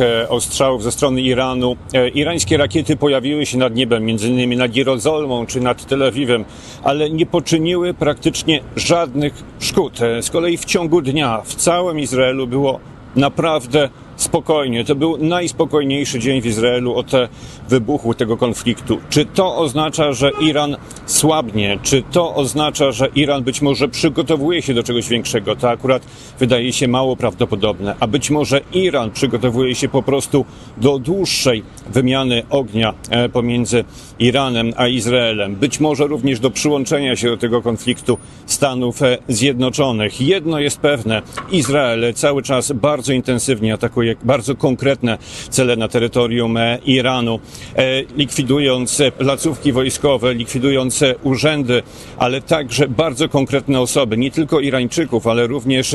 e, ostrzałów ze strony Iranu. E, Irańskie rakiety pojawiły się nad niebem, między innymi nad Jerozolimą czy nad Tel Awiwem, ale nie poczyniły praktycznie żadnych szkód. E, Z kolei w ciągu dnia w całym Izraelu było naprawdę spokojnie. To był najspokojniejszy dzień w Izraelu od e, wybuchu tego konfliktu. Czy to oznacza, że Iran słabnie? Czy to oznacza, że Iran być może przygotowuje się do czegoś większego? To akurat wydaje się mało prawdopodobne. A być może Iran przygotowuje się po prostu do dłuższej wymiany ognia e, pomiędzy Iranem a Izraelem. Być może również do przyłączenia się do tego konfliktu Stanów e, Zjednoczonych. Jedno jest pewne. Izrael cały czas bardzo intensywnie atakuje bardzo konkretne cele na terytorium e, Iranu, e, likwidując e, placówki wojskowe, likwidując urzędy, ale także bardzo konkretne osoby, nie tylko Irańczyków, ale również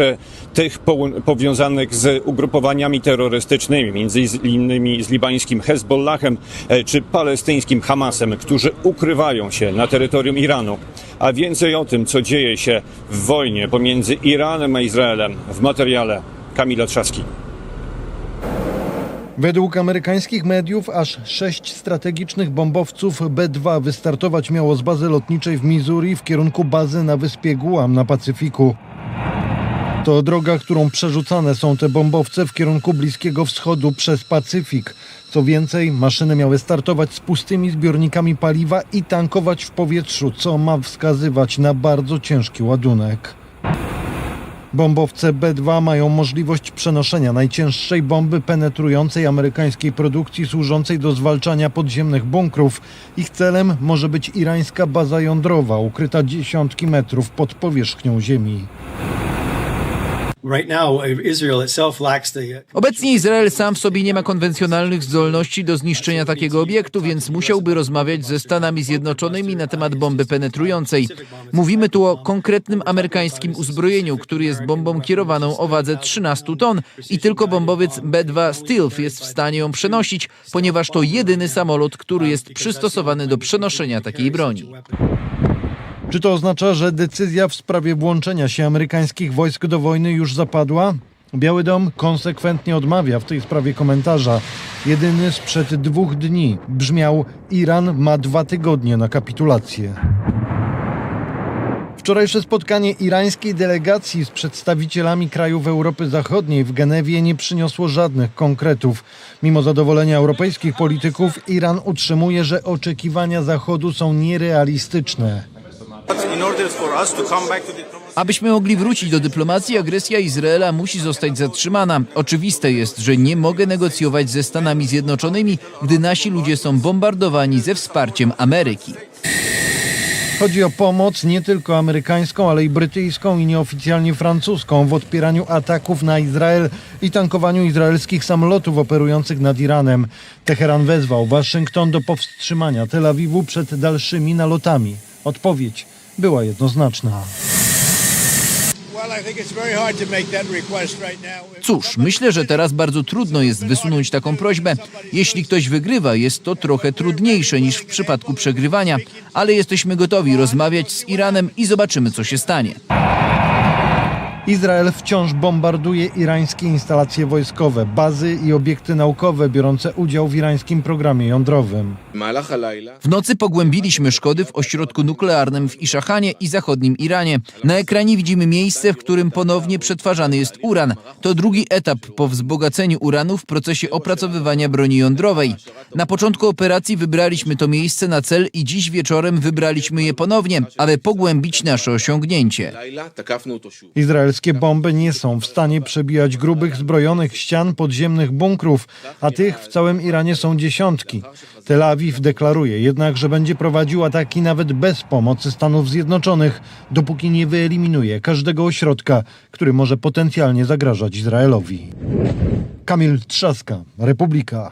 tych powiązanych z ugrupowaniami terrorystycznymi, między innymi z libańskim Hezbollahem czy palestyńskim Hamasem, którzy ukrywają się na terytorium Iranu. A więcej o tym, co dzieje się w wojnie pomiędzy Iranem a Izraelem w materiale Kamila Trzaski. Według amerykańskich mediów aż sześć strategicznych bombowców B-2 wystartować miało z bazy lotniczej w Missouri w kierunku bazy na wyspie Guam na Pacyfiku. To droga, którą przerzucane są te bombowce w kierunku Bliskiego Wschodu przez Pacyfik. Co więcej, maszyny miały startować z pustymi zbiornikami paliwa i tankować w powietrzu, co ma wskazywać na bardzo ciężki ładunek. Bombowce B-2 mają możliwość przenoszenia najcięższej bomby penetrującej amerykańskiej produkcji służącej do zwalczania podziemnych bunkrów. Ich celem może być irańska baza jądrowa, ukryta dziesiątki metrów pod powierzchnią ziemi. Obecnie Izrael sam w sobie nie ma konwencjonalnych zdolności do zniszczenia takiego obiektu, więc musiałby rozmawiać ze Stanami Zjednoczonymi na temat bomby penetrującej. Mówimy tu o konkretnym amerykańskim uzbrojeniu, który jest bombą kierowaną o wadze 13 ton i tylko bombowiec B-2 Stealth jest w stanie ją przenosić, ponieważ to jedyny samolot, który jest przystosowany do przenoszenia takiej broni. Czy to oznacza, że decyzja w sprawie włączenia się amerykańskich wojsk do wojny już zapadła? Biały Dom konsekwentnie odmawia w tej sprawie komentarza. Jedyny sprzed dwóch dni brzmiał: Iran ma dwa tygodnie na kapitulację. Wczorajsze spotkanie irańskiej delegacji z przedstawicielami krajów Europy Zachodniej w Genewie nie przyniosło żadnych konkretów. Mimo zadowolenia europejskich polityków, Iran utrzymuje, że oczekiwania Zachodu są nierealistyczne. Abyśmy mogli wrócić do dyplomacji, agresja Izraela musi zostać zatrzymana. Oczywiste jest, że nie mogę negocjować ze Stanami Zjednoczonymi, gdy nasi ludzie są bombardowani ze wsparciem Ameryki. Chodzi o pomoc nie tylko amerykańską, ale i brytyjską i nieoficjalnie francuską w odpieraniu ataków na Izrael i tankowaniu izraelskich samolotów operujących nad Iranem. Teheran wezwał Waszyngton do powstrzymania Tel Awiwu przed dalszymi nalotami. Odpowiedź była jednoznaczna. Cóż, myślę, że teraz bardzo trudno jest wysunąć taką prośbę. Jeśli ktoś wygrywa, jest to trochę trudniejsze niż w przypadku przegrywania, ale jesteśmy gotowi rozmawiać z Iranem i zobaczymy, co się stanie. Izrael wciąż bombarduje irańskie instalacje wojskowe, bazy i obiekty naukowe biorące udział w irańskim programie jądrowym. W nocy pogłębiliśmy szkody w ośrodku nuklearnym w Iszachanie i zachodnim Iranie. Na ekranie widzimy miejsce, w którym ponownie przetwarzany jest uran. To drugi etap po wzbogaceniu uranu w procesie opracowywania broni jądrowej. Na początku operacji wybraliśmy to miejsce na cel i dziś wieczorem wybraliśmy je ponownie, aby pogłębić nasze osiągnięcie. Izraelskie bomby nie są w stanie przebijać grubych zbrojonych ścian podziemnych bunkrów, a tych w całym Iranie są dziesiątki. Tel Awiw deklaruje jednak, że będzie prowadził ataki nawet bez pomocy Stanów Zjednoczonych, dopóki nie wyeliminuje każdego ośrodka, który może potencjalnie zagrażać Izraelowi. Kamil Trzaska, Republika.